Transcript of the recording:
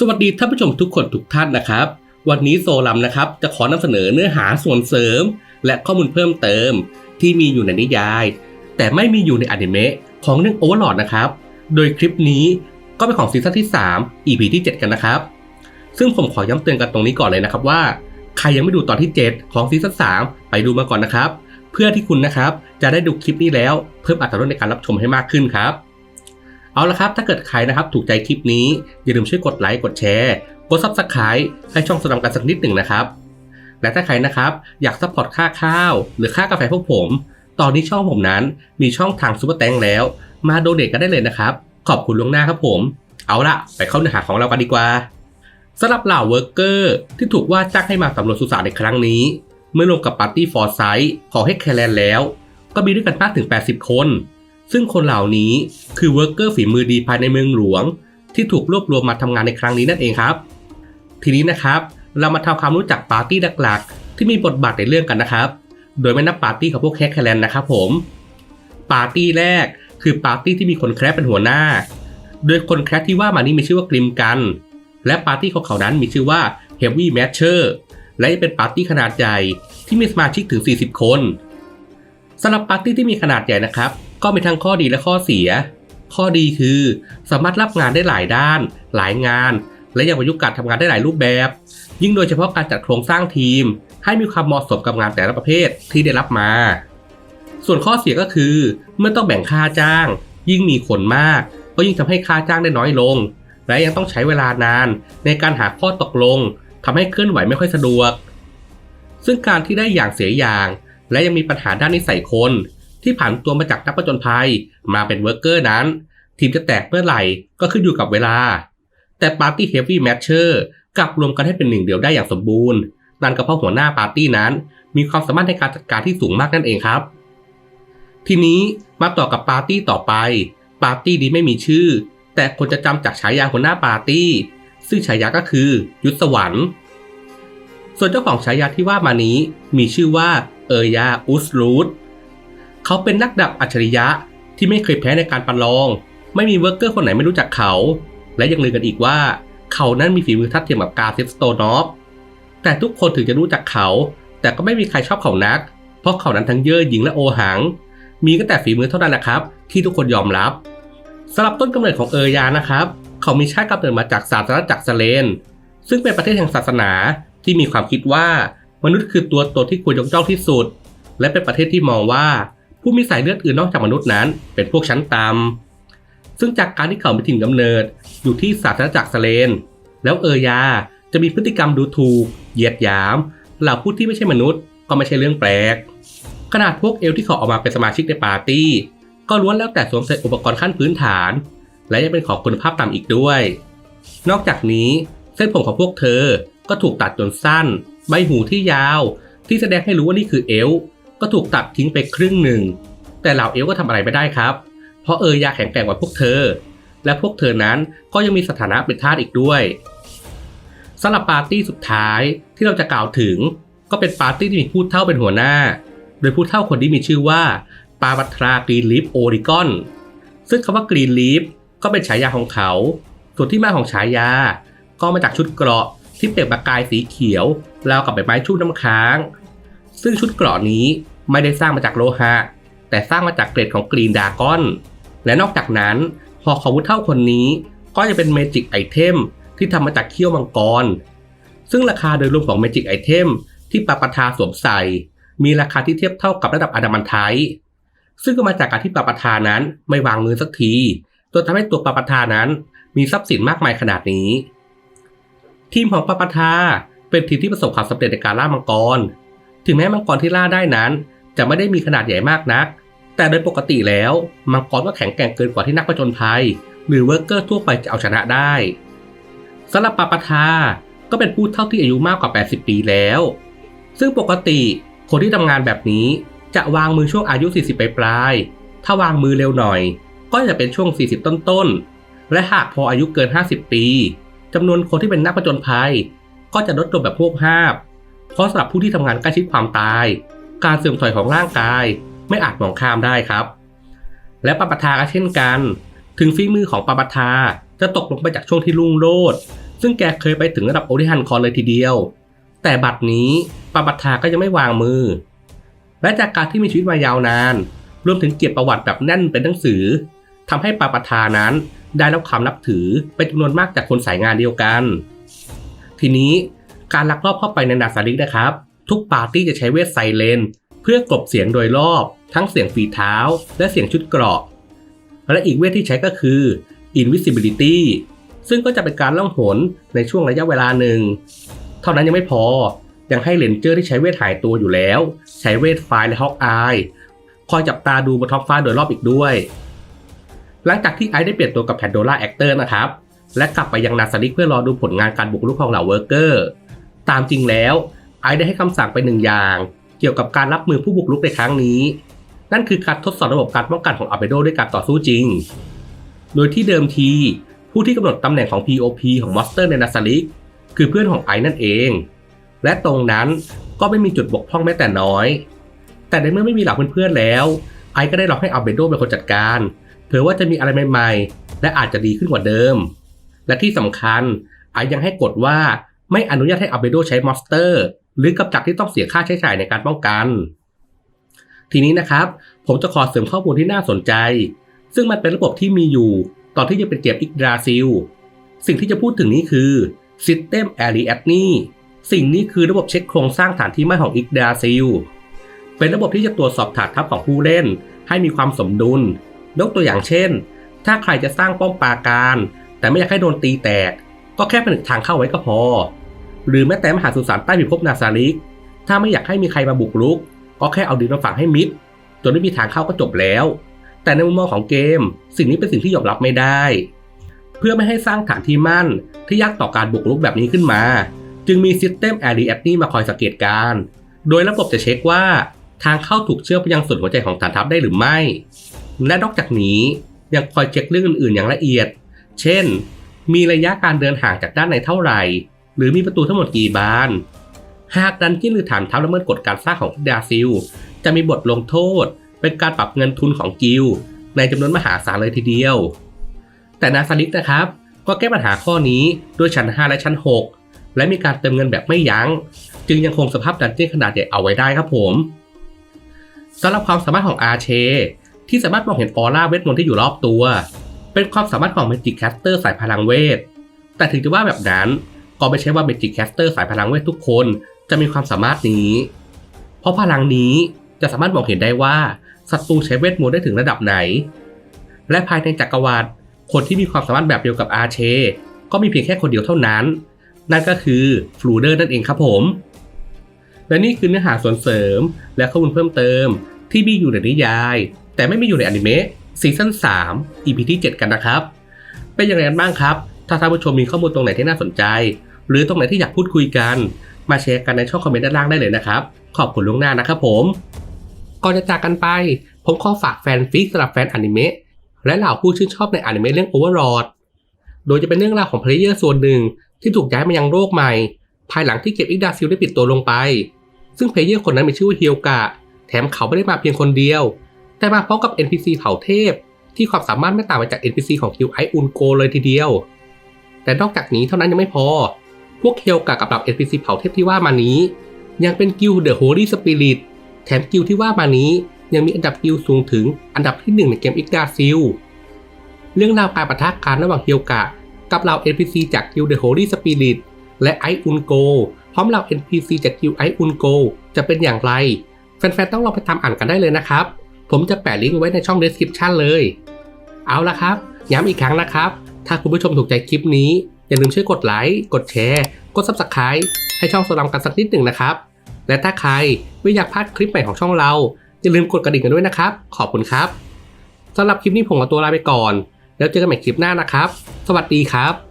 สวัสดีท่านผู้ชมทุกคนทุกท่านนะครับ วันนี้โซลัมนะครับจะขอนำเสนอเนื้อหาส่วนเสริม และข้อมูลเพิ่มเติม ที่มีอยู่ในนิยาย แต่ไม่มีอยู่ในอนิเมะของเรื่อง Overlord นะครับ โดยคลิปนี้ก็เป็นของซีซั่นที่ 3 EP ที่ 7 กันนะครับ ซึ่งผมขอย้ำเตือนกันตรงนี้ก่อนเลยนะครับว่า ใครยังไม่ดูตอนที่ 7 ของซีซั่น3 ไปดูมาก่อนนะครับ เพื่อที่คุณนะครับจะได้ดูคลิปนี้แล้วเพิ่มอรรถรสในการรับชมให้มากขึ้นครับ เอาละครับ ถ้าเกิดใครนะครับถูกใจคลิปนี้ อย่าลืมช่วยกดไลค์กดแชร์ กด Subscribe ให้ช่องสนามกันสักนิดหนึ่งนะครับ และถ้าใครนะครับอยากซัพพอร์ตค่าข้าว หรือค่ากาแฟพวกผม ตอนนี้ช่องผมนั้นมีช่องทางซูเปอร์แตงแล้ว มาโดเนทกันได้เลยนะครับ ขอบคุณล่วงหน้าครับผม เอาละไปเข้าเนื้อหาของเรากันดีกว่าสำหรับเหล่าเวิร์กเกอร์ที่ถูกว่าจ้างให้มาสำรวจสุสานในครั้งนี้ เมื่อลงกับปาร์ตี้ฟอร์ไซต์ของเฮกแคลนแล้ว ก็มีด้วยกันมากถึง 80 คน ซึ่งคนเหล่านี้คือเวิร์กเกอร์ฝีมือดีภายในเมืองหลวง ที่ถูกรวบรวมมาทำงานในครั้งนี้นั่นเองครับ ทีนี้นะครับเรามาทำความรู้จักปาร์ตี้หลักๆ ที่มีบทบาทในเรื่องกันนะครับ โดยไม่นับปาร์ตี้ของพวกแคคแคลนนะครับผมปาร์ตี้แรกคือปาร์ตี้ที่มีคนแครเป็นหัวหน้า โดยคนแครที่ว่ามานี้มีชื่อว่ากริมกัน และปาร์ตี้ของเขานั้นมีชื่อว่า Heavy Matcher และเป็นปาร์ตี้ขนาดใหญ่ที่มีสมาชิกถึง 40 คนสำหรับปาร์ตี้ที่มีขนาดใหญ่นะครับ ก็มีทั้งข้อดีและข้อเสีย ข้อดีคือสามารถรับงานได้หลายด้าน หลายงาน และยังประยุกต์การทำงานได้หลายรูปแบบ ยิ่งโดยเฉพาะการจัดโครงสร้างทีม ให้มีความเหมาะสมกับงานแต่ละประเภทที่ได้รับมา ส่วนข้อเสียก็คือเมื่อต้องแบ่งค่าจ้าง ยิ่งมีคนมาก ก็ยิ่งทำให้ค่าจ้างได้น้อยลง และยังต้องใช้เวลานานในการหาข้อตกลงทำให้เคลื่อนไหวไม่ค่อยสะดวก ซึ่งการที่ได้อย่างเสียอย่าง และยังมีปัญหาด้านนิสัยคน ที่ผ่านตัวมาจากนักประจนภัย มาเป็นเวิร์กเกอร์นั้น ทีมจะแตกเมื่อไหร่ก็ขึ้นอยู่กับเวลา แต่ปาร์ตี้เฮฟวี่แมทเชอร์กลับรวมกันให้เป็นหนึ่งเดียวได้อย่างสมบูรณ์ นั่นก็เพราะหัวหน้าปาร์ตี้นั้น มีความสามารถในการจัดการที่สูงมากนั่นเองครับ ทีนี้มาต่อกับปาร์ตี้ต่อไป ปาร์ตี้นี้ไม่มีชื่อ แต่คนจะจำจากฉายาหัวหน้าปาร์ตี้ ซึ่งฉายาก็คือยุทธสวรรค์ส่วนเจ้าของฉายาที่ว่ามานี้มีชื่อว่าเออยาอุสรูด เขาเป็นนักดับอัจฉริยะที่ไม่เคยแพ้ในการประลอง ไม่มีเวิร์กเกอร์คนไหนไม่รู้จักเขา และยังลือกันอีกว่า เขานั้นมีฝีมือทัดเทียมกับกาเซฟสโตนอฟแต่ทุกคนถึงจะรู้จักเขา แต่ก็ไม่มีใครชอบเขานัก เพราะเขานั้นทั้งเย่อหยิ่งและโอหัง มีก็แต่ฝีมือเท่านั้นแหละครับ ที่ทุกคนยอมรับสำหรับต้นกำเนิดของเออร์ยานะครับ เขามีชาติกำเนิดมาจากศาสนาจักรเซเลน ซึ่งเป็นประเทศแห่งศาสนาที่มีความคิดว่า มนุษย์คือตัวตนที่ควรยกย่องที่สุด และเป็นประเทศที่มองว่า ผู้มีสายเลือดอื่นนอกจากมนุษย์นั้น เป็นพวกชั้นต่ำซึ่งจากการที่เขามีถิ่นกำเนิดอยู่ที่ศาสนาจักรเซเลน แล้วเออยาจะมีพฤติกรรมดูถูก เหยียดหยามเหล่าผู้ที่ไม่ใช่มนุษย์ก็ไม่ใช่เรื่องแปลก ขนาดพวกเอลที่เขาออกมาเป็นสมาชิกในปาร์ตี้ ก็ล้วนแล้วแต่สวมใส่อุปกรณ์ขั้นพื้นฐาน และยังเป็นของคุณภาพต่ำอีกด้วย นอกจากนี้เส้นผมของพวกเธอก็ถูกตัดจนสั้น ใบหูที่ยาว ที่แสดงให้รู้ว่านี่คือเอล ก็ถูกตัดทิ้งไปครึ่งหนึ่ง แต่เหล่าเอลก็ทำอะไรไม่ได้ครับ เพราะเออยาแข็งแกร่งกว่าพวกเธอ และพวกเธอนั้นก็ยังมีสถานะเป็นทาสอีกด้วยสำหรับปาร์ตี้สุดท้ายที่เราจะกล่าวถึง ก็เป็นปาร์ตี้ที่มีผู้เฒ่าเป็นหัวหน้า โดยผู้เฒ่าคนนี้มีชื่อว่าปาวัตรากรีนลีฟโอริกอนซึ่งคำว่ากรีนลีฟก็เป็นฉายาของเขา ส่วนที่มาของฉายา ก็มาจากชุดเกราะที่เปล่งประกายสีเขียวราวกับใบไม้ชุ่มน้ำค้าง ซึ่งชุดเกราะนี้ไม่ได้สร้างมาจากโลหะ แต่สร้างมาจากเกรดของกรีนดากอน และนอกจากนั้นพอกของผู้เฒ่าคนนี้ก็จะเป็นเมจิกไอเทมที่ทำมาจากเขี้ยวมังกร ซึ่งราคาโดยรวมของเมจิกไอเทมที่ปาปทาสวมใส่ มีราคาที่เทียบเท่ากับระดับอดามันไทซึ่งก็มาจากการที่ปาปทานั้นไม่วางมือสักทีจนทำให้ตัวปาปทานั้นมีทรัพย์สินมากมายขนาดนี้ ทีมของปาปทาเป็นทีมที่ประสบความสำเร็จในการล่ามังกร ถึงแม้มังกรที่ล่าได้นั้น จะไม่ได้มีขนาดใหญ่มากนัก แต่โดยปกติแล้วมังกรก็แข็งแกร่งเกินกว่าที่นักผจญภัย หรือเวิร์กเกอร์ทั่วไปจะเอาชนะได้สำหรับปาปทาก็เป็นผู้เท่าที่อายุมากกว่า 80 ปีแล้ว ซึ่งปกติคนที่ทำงานแบบนี้จะวางมือช่วงอายุ 40 ปลายปลาย ถ้าวางมือเร็วหน่อย ก็จะเป็นช่วง 40 ต้นๆ และหากพออายุเกิน 50 ปีจำนวนคนที่เป็นนักผจญภัย ก็จะลดลงแบบพวกห้าบ เพราะสำหรับผู้ที่ทำงานใกล้ชิดความตาย การเสื่อมถอยของร่างกายไม่อาจมองข้ามได้ครับ และปาปทาก็เช่นกัน ถึงฝีมือของปาปทาจะตกลงไปจากช่วงที่รุ่งโรจน์ซึ่งแกเคยไปถึงระดับโอริฮันคอนเลยทีเดียว แต่บัดนี้ปาปัทาก็ยังไม่วางมือ และจากการที่มีชีวิตมายาวนาน รวมถึงเกียรติประวัติแบบแน่นเป็นหนังสือทำให้ปาปัทานั้นได้รับความนับถือเป็นจำนวนมากจากคนสายงานเดียวกัน ทีนี้ การลักลอบเข้าไปในนาซาริกนะครับ ทุกปาร์ตี้จะใช้เวทไซเลน เพื่อกลบเสียงโดยรอบ ทั้งเสียงฝีเท้า และเสียงชุดเกราะ และอีกเวทที่ใช้ก็คือ invisibility ซึ่งก็จะเป็นการล่องหนในช่วงระยะเวลาหนึ่ง เท่านั้นยังไม่พอ ยังให้เลนเจอร์ที่ใช้เวทหายตัวอยู่แล้ว ใช้เวทไฟและฮอกอายคอยจับตาดูบนท้องฟ้าโดยรอบอีกด้วย หลังจากที่ไอซ์ได้เปลี่ยนตัวกับแพนโดล่าแอคเตอร์นะครับ และกลับไปยังนาซาริกเพื่อรอดูผลงานการบุกรุกของเหล่าเวิร์กเกอร์ ตามจริงแล้ว ไอซ์ได้ให้คำสั่งไปหนึ่งอย่าง เกี่ยวกับการรับมือผู้บุกรุกในครั้งนี้ นั่นคือการทดสอบระบบการป้องกันของอาเบโดด้วยการต่อสู้จริง โดยที่เดิมทีผู้ที่กำหนดตำแหน่งของ POP ของมอสเตอร์ในนาซาริกคือเพื่อนของไอซ์นั่นเอง และตรงนั้นก็ไม่มีจุดบกพร่องแม้แต่น้อย แต่ในเมื่อไม่มีเหล่าเพื่อนๆแล้ว ไอซ์ก็ได้ลองให้อาเบโดเป็นคนจัดการเผื่อว่าจะมีอะไรใหม่ๆ และอาจจะดีขึ้นกว่าเดิม และที่สำคัญไอซ์ยังให้กฎว่า ไม่อนุญาตให้อาเบโดใช้มอสเตอร์ หรือกับจักรที่ต้องเสียค่าใช้จ่ายในการป้องกัน ทีนี้นะครับ ผมจะขอเสริมข้อมูลที่น่าสนใจ ซึ่งมันเป็นระบบที่มีอยู่ ตอนที่ยังเป็นเกมอิกดราซิล สิ่งที่จะพูดถึงนี้คือ System a r i a t n y สิ่งนี้คือระบบเช็คโครงสร้างฐานที่มั่นของอิกดราซิล เป็นระบบที่จะตรวจสอบฐานทัพของผู้เล่น ให้มีความสมดุล ยกตัวอย่างเช่น ถ้าใครจะสร้างป้อมปราการ แต่ไม่อยากให้โดนตีแตก ก็แค่ผนึกทางเข้าไว้ก็พอ หรือแม้แต่มหาสุสานใต้พิภพนาซาริก ถ้าไม่อยากให้มีใครมาบุกรุก ก็แค่เอาดินมาฝังให้มิด จนไม่มีทางเข้าก็จบแล้ว แต่ในมุมมองของเกม สิ่งนี้เป็นสิ่งที่ยอมรับไม่ได้ เพื่อไม่ให้สร้างฐานที่มั่นที่ยากต่อการบุกรุกแบบนี้ขึ้นมา จึงมี System a r i a t n y มาคอยสังเกตการ โดยระบบจะเช็คว่าทางเข้าถูกเชื่อมไปยังส่วนหัวใจของฐานทัพได้หรือไม่ และนอกจากนี้ยังคอยเช็คเรื่องอื่นๆอย่างละเอียด เช่น มีระยะการเดินห่างจากด้านในเท่าไหร่ หรือมีประตูทั้งหมดกี่บาน หากดันจิ้นหรือฐานทัพละเมิดกฎการสร้างของดาซิล จะมีบทลงโทษ เป็นการปรับเงินทุนของกิลในจำนวนมหาศาลเลยทีเดียว แต่นาซาลิกนะครับ ก็แก้ปัญหาข้อนี้ด้วยชั้น 5 และชั้น 6 และมีการเติมเงินแบบไม่ยัง้ง จึงยังคงสภาพดันเจี้ยนขนาดใหญ่เอาไว้ได้ครับผมสำหรับความสามารถของอาเช ที่สามารถมองเห็นออร่าเวทมนต์ที่อยู่รอบตัว เป็นความสามารถของ Magic Caster สายพลังเวท แต่ถึงจะว่าแบบนั้นก็ไม่ใช่ว่า Magic Caster สายพลังเวททุกคนจะมีความสามารถนี้ เพราะพลังนี้จะสามารถมองเห็นได้ว่าศัตรูใช้เวทมนต์ได้ถึงระดับไหน และภายในจักรวาลคนที่มีความสามารถแบบเดียวกับอาเช ก็มีเพียงแค่คนเดียวเท่านั้น นั่นก็คือฟลูเดอร์นั่นเองครับผม และนี่คือเนื้อหาส่วนเสริมและข้อมูลเพิ่มเติมที่มีอยู่ในนิยาย แต่ไม่มีอยู่ในอนิเมะ ซีซั่น3 EP ที่ 7 กันนะครับ เป็นอย่างไรกันบ้างครับ ถ้าท่านผู้ชมมีข้อมูลตรงไหนที่น่าสนใจ หรือตรงไหนที่อยากพูดคุยกัน มาแชร์กันในช่องคอมเมนต์ด้านล่างได้เลยนะครับ ขอบคุณล่วงหน้านะครับผม ก่อนจะจากกันไป ผมขอฝากแฟนฟิกสำหรับแฟนอนิเมะและเหล่าผู้ชื่นชอบในอนิเมะเรื่อง Overlord โดยจะเป็นเรื่องราวของเพลเยอร์ส่วนหนึ่งที่ถูกย้ายมายังโลกใหม่ ภายหลังที่เก็บอิกดาซิลได้ปิดตัวลงไป ซึ่งเพลเยอร์คนนั้นมีชื่อว่าเฮียวกะ แถมเขาไม่ได้มาเพียงคนเดียว แต่มาพร้อมกับ NPC เผ่าเทพ ที่ความสามารถไม่ต่างไปจาก NPC ของคิวไออุนโกเลยทีเดียว แต่นอกจากนี้เท่านั้นยังไม่พอ พวกเฮียวกะกับเหล่า NPC เผ่าเทพที่ว่ามานี้ ยังเป็นกิลเดอะโฮลี่สปิริตแถมกิลที่ว่ามานี้ยังมีอันดับกิลสูงถึงอันดับที่หนึ่งในเกมอิกดาซิลเรื่องราวการปะทะกันระหว่างเฮียวกะ กับเหล่า NPC จากกิลเดอะโฮลี่สปิริตและไออุนโกพร้อมเหล่า NPC จากกิลไออุนโกจะเป็นอย่างไร แฟนๆต้องลองไปทำอ่านกันได้เลยนะครับ ผมจะแปะลิงก์ไว้ในช่อง description เลย เอาละครับ ย้ำอีกครั้งนะครับ ถ้าคุณผู้ชมถูกใจคลิปนี้ อย่าลืมช่วยกดไลค์กดแชร์ กด subscribe ให้ช่องโซลัมกันสักนิดหนึ่งนะครับ และถ้าใครไม่อยากพลาดคลิปใหม่ของช่องเรา อย่าลืมกดกระดิ่งกันด้วยนะครับ ขอบคุณครับสำหรับคลิปนี้ผมขอตัวลาไปก่อน แล้วเจอกันใหม่คลิปหน้านะครับ สวัสดีครับ